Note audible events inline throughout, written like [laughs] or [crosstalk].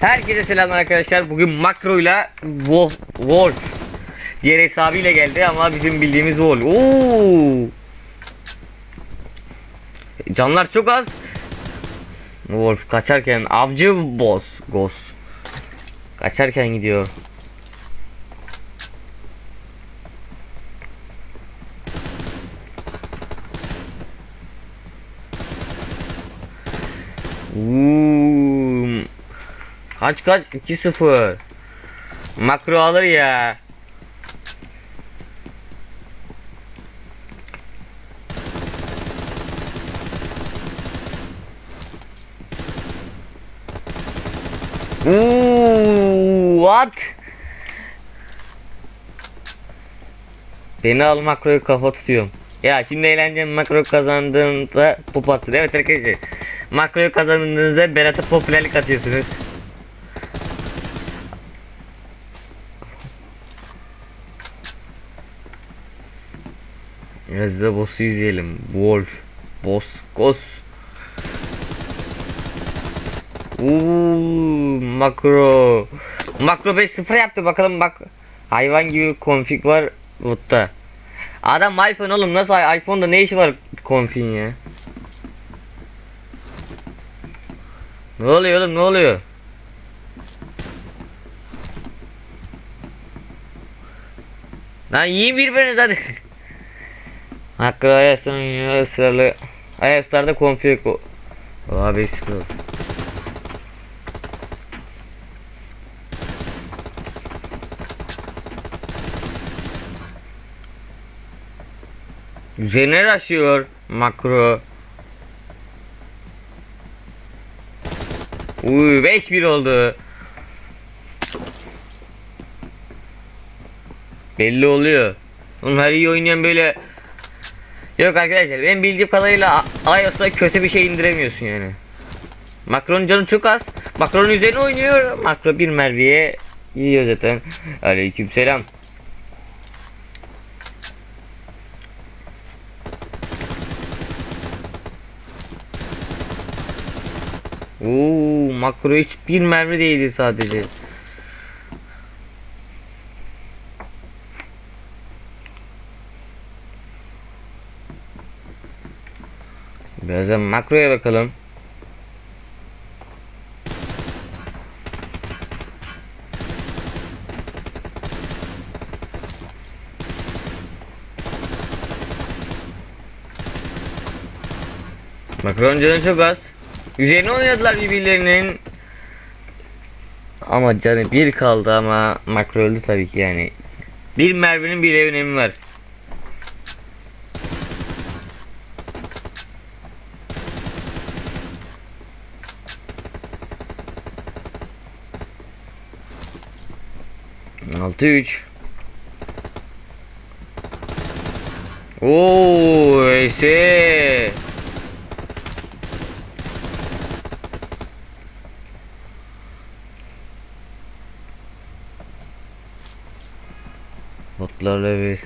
Herkese selamlar arkadaşlar. Bugün makroyla Wolf, Wolf diğer hesabıyla geldi ama bizim bildiğimiz Wolf. Oo! Canlar çok az. Wolf kaçarken avcı boss Ghost. Kaçarken gidiyor. Uuu. Kaç kaç 2-0. Makro alır ya. Uuu, what? Beni al makroyu kafa tutuyorum. Ya şimdi eğlencem makro kazandığında pop atın. Evet arkadaşlar. Makroyu kazandığınızda Berat'a popülerlik atıyorsunuz. Da boss'u izleyelim. Wolf. Boss. Ghost. Uuu makro. Makro 5-0 yaptı bakalım bak. Hayvan gibi config var botta. Adam iPhone oğlum nasıl iPhone'da ne işi var config'in ya? Ne oluyor oğlum ne oluyor? Lan yiyin birbiriniz hadi. [laughs] Hakkı ayasın ısrarlı. Ayaslarda config o. Abi sıkıyor. Üzerine raşıyor makro. Uy 5-1 oldu. Belli oluyor. Oğlum iyi oynayan böyle Yok arkadaşlar benim bildiğim kadarıyla iOS'ta kötü bir şey indiremiyorsun yani. Macron'un canı çok az. Macron'un üzerine oynuyor. Macro bir mermiye yiyor zaten. Aleykümselam. Oo, makro hiç bir mermi değildi sadece. Birazdan makroya bakalım. Makron canı çok az. Üzerine oynadılar birbirlerinin. Ama canı bir kaldı ama makro öldü tabii ki yani. Bir merminin bile önemi var. Altı üç. Oo, ese. Botlarla bir.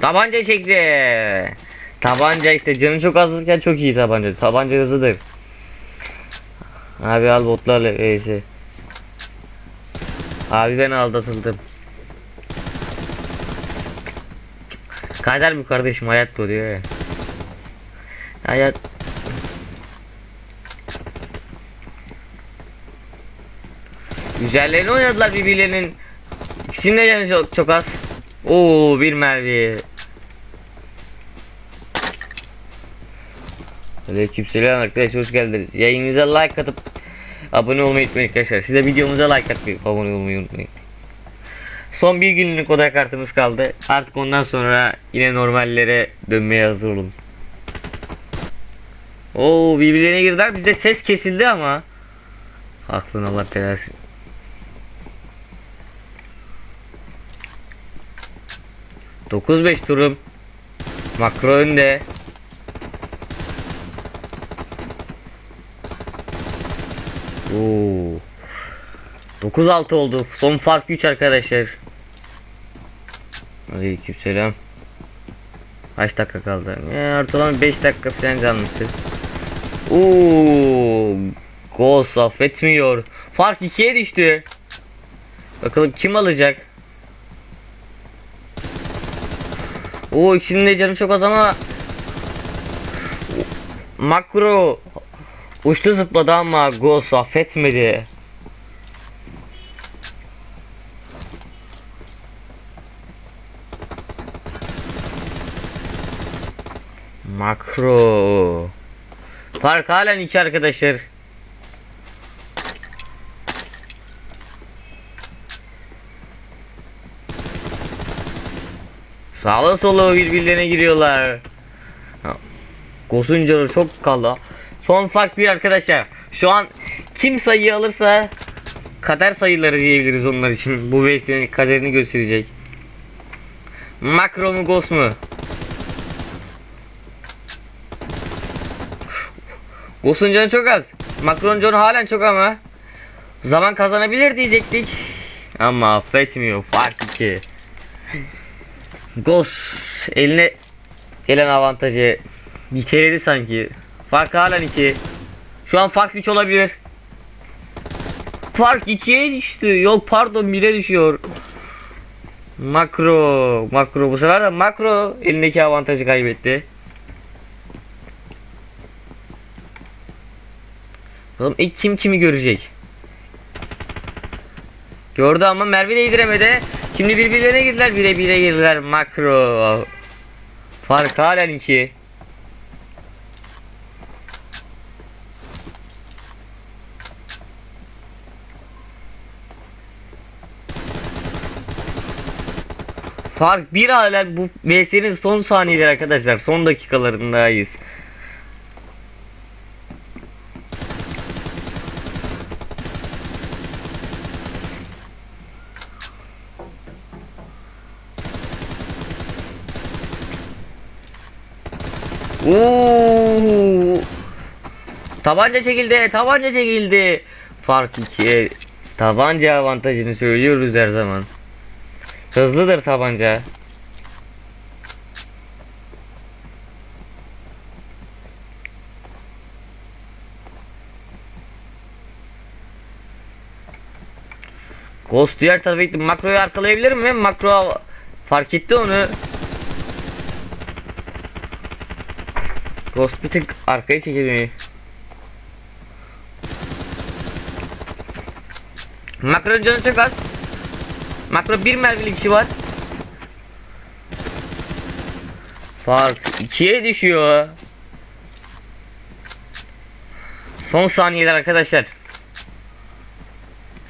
Tabanca çekti. Tabanca işte canı çok azken çok iyi tabanca. Tabanca hızlıdır. Abi al botlarla neyse. Abi ben aldatıldım. Kader mi kardeşim hayat bu diyor ya. Hayat Güzellerini oynadılar birbirlerinin. İkisinin de canı çok, çok az. Oo bir mermi. Aleykümselam arkadaşlar hoş geldiniz. Yayınımıza like atıp abone olmayı unutmayın arkadaşlar. Size videomuza like atmayı, abone olmayı unutmayın. Son bir günlük oda kartımız kaldı. Artık ondan sonra yine normallere dönmeye hazır olun. Oo birbirlerine girdiler. Bizde ses kesildi ama. Aklın Allah belasın. Dokuz beş durum. Makro önde. Oo. 9-6 oldu. Son fark 3 arkadaşlar. Aleykümselam. Kaç dakika kaldı? Ya, ortalama 5 dakika falan kalmıştır. Uuu. Ghost affetmiyor. Fark 2'ye düştü. Bakalım kim alacak? Oo ikisinin de canı çok az ama Makro uçtu zıpladı ama Ghost affetmedi. Makro Fark halen iki arkadaşlar. Sağlı solu birbirlerine giriyorlar. Gosun çok kaldı. Son fark bir arkadaşlar. Şu an kim sayıyı alırsa kader sayıları diyebiliriz onlar için. Bu VS'nin kaderini gösterecek. Makro mu Ghost mu? Ghost'un canı çok az. Makro'nun canı halen çok ama. Zaman kazanabilir diyecektik. Ama affetmiyor. Fark 2. Ghost eline gelen avantajı bitirdi sanki. Fark halen 2. Şu an fark 3 olabilir. Fark 2'ye düştü. Yok pardon 1'e düşüyor. Makro, makro bu sefer de makro elindeki avantajı kaybetti. Bakalım ilk kim kimi görecek? Gördü ama Merve değdiremedi. Şimdi birbirlerine girdiler. Bire bire girdiler. Makro. Fark halen 2. Fark bir hala bu VS'nin son saniyeleri arkadaşlar. Son dakikalarındayız. Oo! Tabanca çekildi, tabanca çekildi. Fark 2. Tabanca avantajını söylüyoruz her zaman. Hızlıdır tabanca. Ghost diğer tarafa gitti. Makroyu arkalayabilir mi? Makro fark etti onu. Ghost bir tık arkaya çekilmeyi. Makro'nun canı çok az. Makro bir mermili kişi var. Fark 2'ye düşüyor. Son saniyeler arkadaşlar.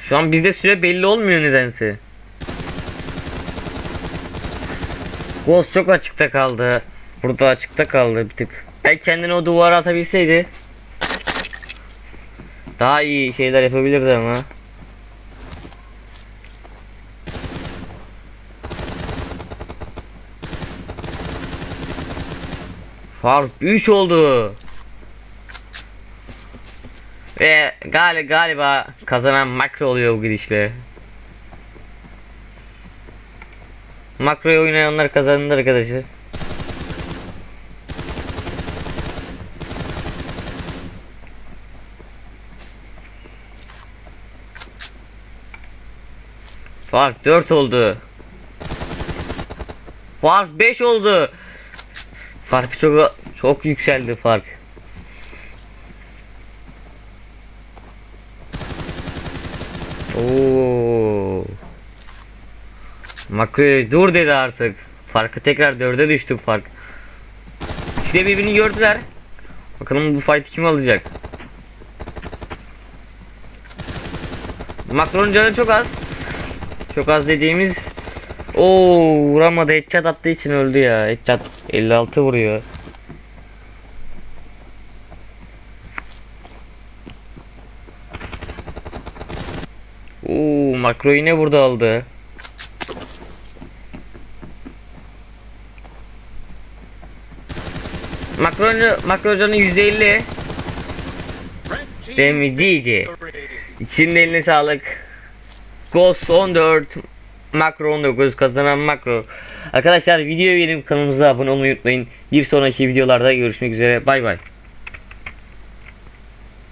Şu an bizde süre belli olmuyor nedense. Ghost çok açıkta kaldı. Burada açıkta kaldı bir tık. Belki kendini o duvara atabilseydi. Daha iyi şeyler yapabilirdi ama. Fark 3 oldu. Ve gali galiba kazanan makro oluyor bu gidişle. Makroyu oynayanlar kazandı arkadaşlar. Fark 4 oldu. Fark 5 oldu. Fark çok çok yükseldi fark. Oo. Makro dur dedi artık. Farkı tekrar dörde düştü fark. İkisi de birbirini gördüler. Bakalım bu fight kim alacak? Macron'un canı çok az. Çok az dediğimiz o vuramadı headshot attığı için öldü ya. Headshot 56 vuruyor. Oo makro yine burada aldı. Makro makrocanın %50 Demi DJ. İçinin eline sağlık. Ghost 14 Makro 19 kazanan makro. Arkadaşlar videoyu beğenip kanalımıza abone olmayı unutmayın. Bir sonraki videolarda görüşmek üzere. Bay bay.